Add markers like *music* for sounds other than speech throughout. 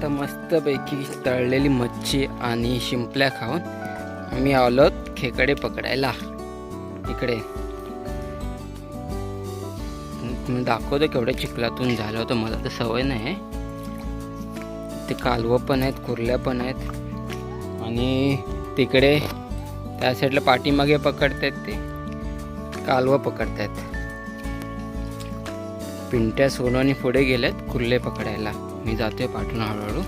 आता मस्तपैकी तळलेली मच्छी आणि शिंपल्या खाऊन आम्ही आलो खेकडे पकडायला. इकडे. मी दाखवतो केवढ्या चिखलातून झालं होतं मला तर सवय नाही. ते कालवं पण आहेत कुर्ल्या पण आहेत. आणि तिकडे त्या साईडला पाठीमागे पकडतायत ते. कालवं पकडतायत. पिंट्या सोनवानी पुढे गेल्यात कुर्ले पकडायला. मी जाते पाठून हळूहळू.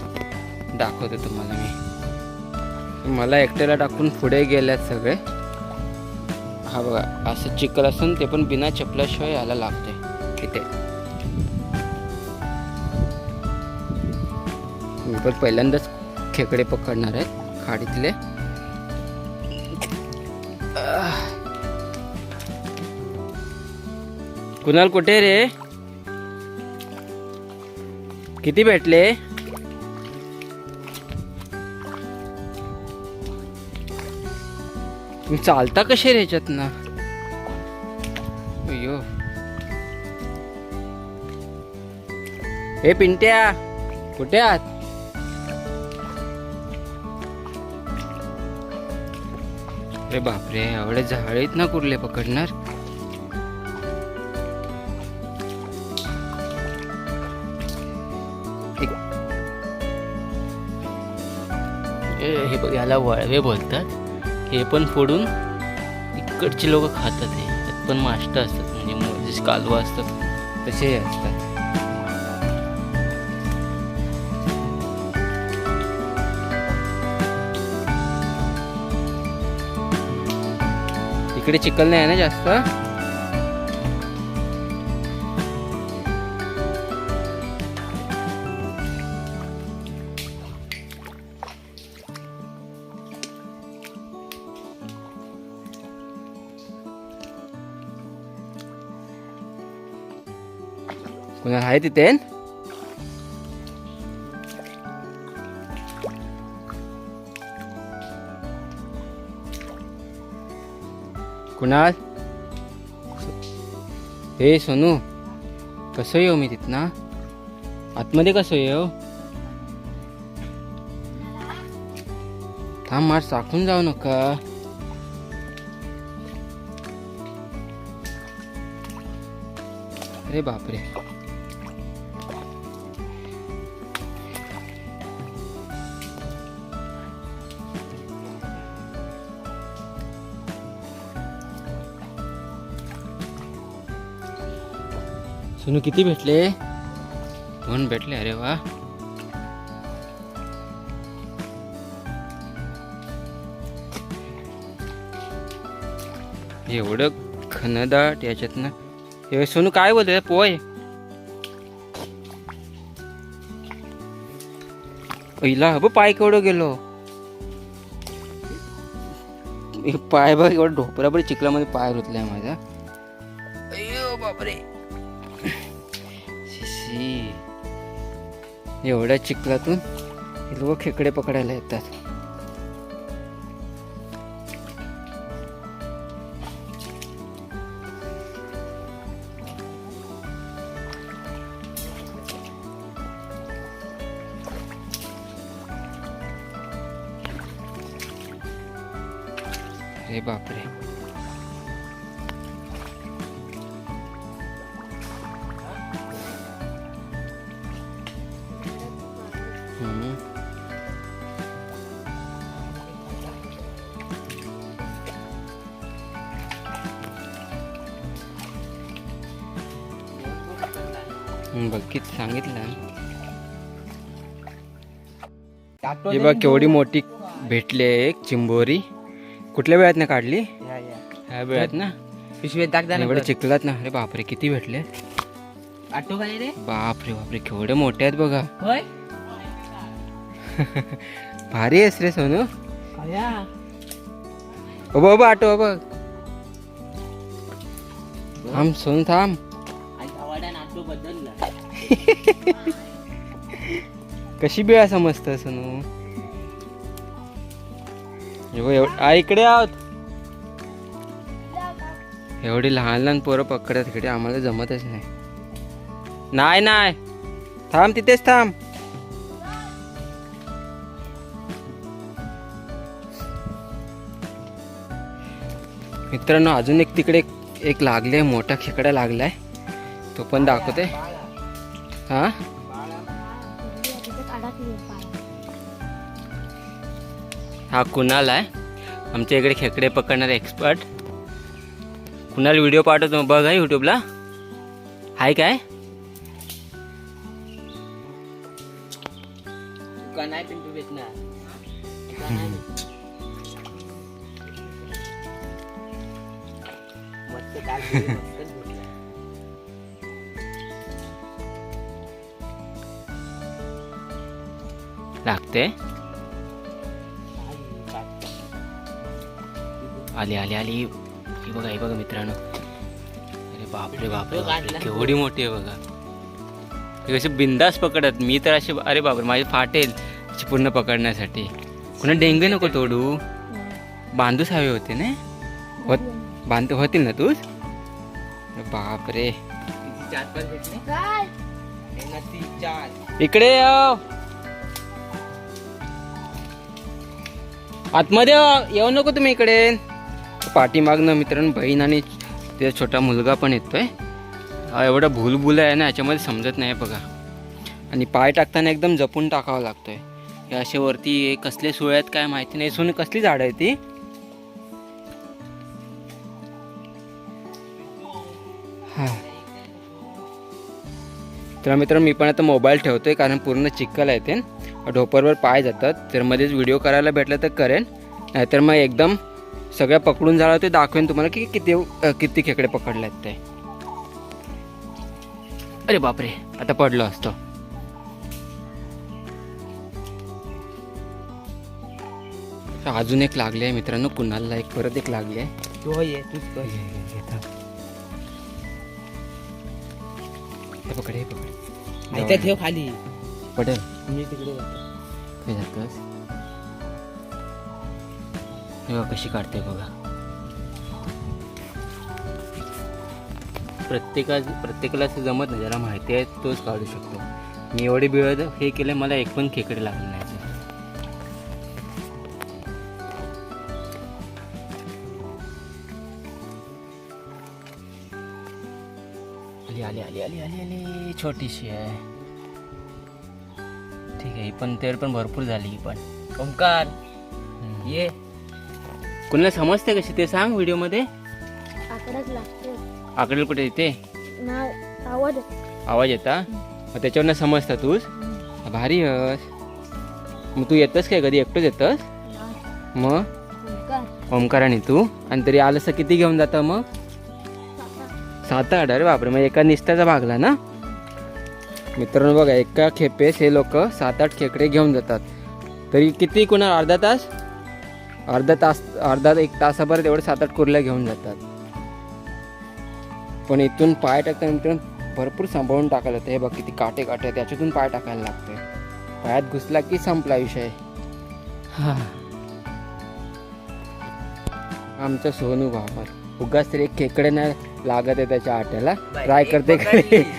दाखवते तुम्हाला मी. मला एकट्याला टाकून पुढे गेल्यात सगळे. हा बघा असं चिखल असून ते पण बिना चपल्याशिवाय यायला लागते इथे. मी पण पहिल्यांदाच खेकडे पकडणार आहेत खाडीतले. कुणाल कुठे रे? किती भेटले? चालता कसे रे ह्याच्यात ना अयो हे पिंट्या कुठे आहात? अरे बापरे एवढे झाडीत ना कुर्ले पकडणार. हे बघ याला वळवे बोलतात. हे पण फोडून इकडचे लोक खातात हे. त्यात पण माष्ट असतात म्हणजे म- जसे कालवा असतात. तसे हे असतात. इकडे चिखल नाही आहे ना जास्त? कुणाला आहे तिथे कुणाल हे सोनू कसं येऊ मी तिथनं आतमध्ये कसं येऊ थांब मार चाकून जाऊ नका अरे बापरे सोनू किती भेटले? दोन भेटले? अरे वा. एवढं खनदाट याच्यातनं हे सोनू काय बोलते पोय. पहिला हब पाय केवढं गेलो? हे पाय बघ एवढं ढोपराबर चिखलामध्ये पाय रुतलाय माझा. अय्यो बापरे. शिशी एवढ्या चिखलातून हे लोक खेकडे पकडायला येतात. अरे बापरे. हम्म, बघ किती सांगितलं हे बघ केवढी मोठी भेटली आहे एक चिंबोरी. कुठल्या वेळात ना काढली ह्या वेळात ना पिशवीत टाक जा एवढे चिखलात ना. अरे बापरे किती भेटले. रे. बापरे बापरे केवढे मोठे आहेत बघा. *laughs* भारी आहेस रे सोनू. बाबा आटो बघ. थांब सोनू थांब. *laughs* कशी बिळा समजत इकडे आहोत. एवढी लहान लहान पोरं पकडत इकडे आम्हाला जमतच नाही. नाही नाही. थांब तिथेच थांब. मित्रांनो अजून एक तिकडे एक लागले मोठा खेकडा लागलाय. तो पण दाखवते. हा? हा कुणाल आहे? आमच्या इकडे खेकडे पकडणारे एक्सपर्ट कुणाल व्हिडिओ पाठवतो बघ आहे यूट्यूबला हाय काय? नाही पिंटू भेटणार *laughs* मस्त. लागते? आली आली आली. ही बघा ही बघा मित्रांनो. अरे बापरे बापरे केवढी मोठी आहे बघा. हे कसे बिंदास पकडत. मी तर असे अरे बापरे माझी फाटेल अशी पूर्ण पकडण्यासाठी. कुणा डेंगे नको तोडू. बांधूच हवे होते ना? होत बांध होतील ना तूच? बापरे. इकडे आतमध्ये येऊ नको तुम्ही इकडे. पाठीमागनं मित्रांनो बहीण आणि त्याचा छोटा मुलगा पण येतोय. हा एवढा भूलभुल आहे ना याच्यामध्ये समजत नाही बघा. आणि पाय टाकताना एकदम जपून टाकावा लागतोय. हे असे वरती कसले सुळे आहेत काय माहिती नाही. सोन कसली झाड आहे ती? हा. तर मित्रांनो मी पण आता मोबाईल ठेवतोय कारण पूर्ण चिखल आहे ते. ढोपरवर पाय जातात. तर मध्येच व्हिडिओ करायला भेटला तर करेन. नाहीतर मग एकदम सगळ्या पकडून झालं ते दाखवेन तुम्हाला की किती किती खेकडे पकडले आहेत ते. अरे बापरे आता पडलो असतो. अजून एक लागले आहे मित्रांनो पुन्हा एक परत एक लागली आहे. पकड पकड. खाली. पडेल. मी तिकडे जातो. काय जातोस हे कशी काढते बघा. प्रत्येका प्रत्येकाला असं जमत नाही ज्याला माहिती आहे तोच काढू शकतो. मी एवढे बिळद हे केले मला एक पण खेकडे लागले नाही आली आली आली आली आली आली छोटीशी आहे. ही पण तेर पण भरपूर झाली ही पण. ओंकार. ये. कुणाला समजते कशी ते सांग व्हिडिओमध्ये? लागतो. आकडेल कुठे येते? नाव आवाज आवाज येता? मग त्याच्यावरनं समजता तूच. भारी हस मग तू येतस काय कधी? एकटंच येतस? मग? ओमकार आणि तू? आणि तरी आलंस तर किती घेऊन जातं मग? सात आठ. अरे बापरे मग एका निस्त्याचा भागला ना? मित्रांनो बघा एका खेपेस हे लोक सात आठ खेकडे घेऊन जातात. तरी किती कुणा अर्धा तास? अर्धा तास अर्धा एक तासाभर तेवढे सात आठ कुर्ल्या घेऊन जातात. पण इथून पाय टाकताना मित्रांनो भरपूर सांभाळून टाकायला लागतं. हे बघ किती काटे काटे त्याच्यातून पाय टाकायला लागते पायात घुसला की संपला विषय. हा. आमचा सोनू बाबर. उगाच तरी एक खेकडे नाही लागत आहे त्याच्या आट्याला. ट्राय करते.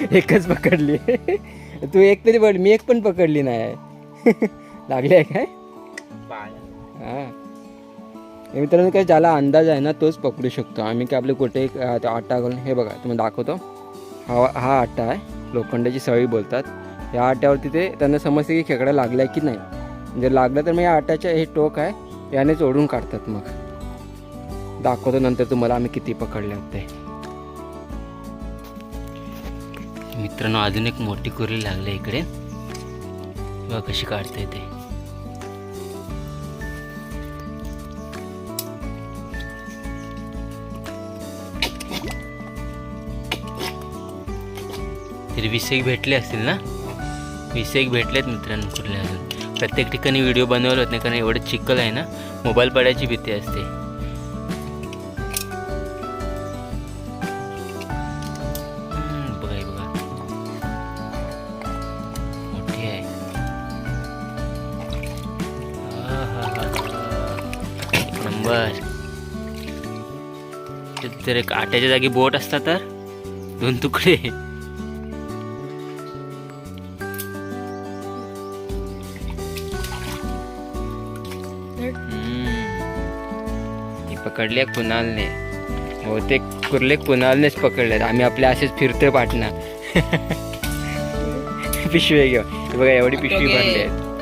*laughs* एकच पकडली. तू एक तरी पड मी एक पण पकडली नाही. *laughs* लागली आहे काय. हा. मित्रांनो काय ज्याला अंदाज आहे ना तोच पकडू शकतो. आम्ही काय आपले कुठे आटा घालून हे बघा तुम्हाला दाखवतो. हा हा आटा आहे. लोखंडाची सळी बोलतात. या आट्यावरती ते त्यांना समजते की खेकडा लागलाय की नाही. जर लागला तर मग या आट्याच्या हे टोक आहे यानेच ओढून काढतात मग. दाखवतो नंतर तुम्हाला आम्ही किती पकडले होते. मित्रांनो अजून एक मोठी कुरी लागली इकडे. बघा कशी काढता ते. तरी वीस एक भेटले असतील ना? वीस एक भेटलेत मित्रांनो कुरले अजून. प्रत्येक ठिकाणी व्हिडिओ बनवले होत नाही कारण एवढं चिखल आहे ना मोबाईल पडायची भीती असते. एक नंबर ते जर एक आट्याच्या जागी बोट असता तर? दोन तुकडे. पकडली कुणालने? हो ते कुर्ले कुणालनेच पकडलेत. आम्ही आपल्या असेच फिरतोय पाटणा. *laughs* पिशवी घेऊ बघा एवढी पिशवी भरली आहे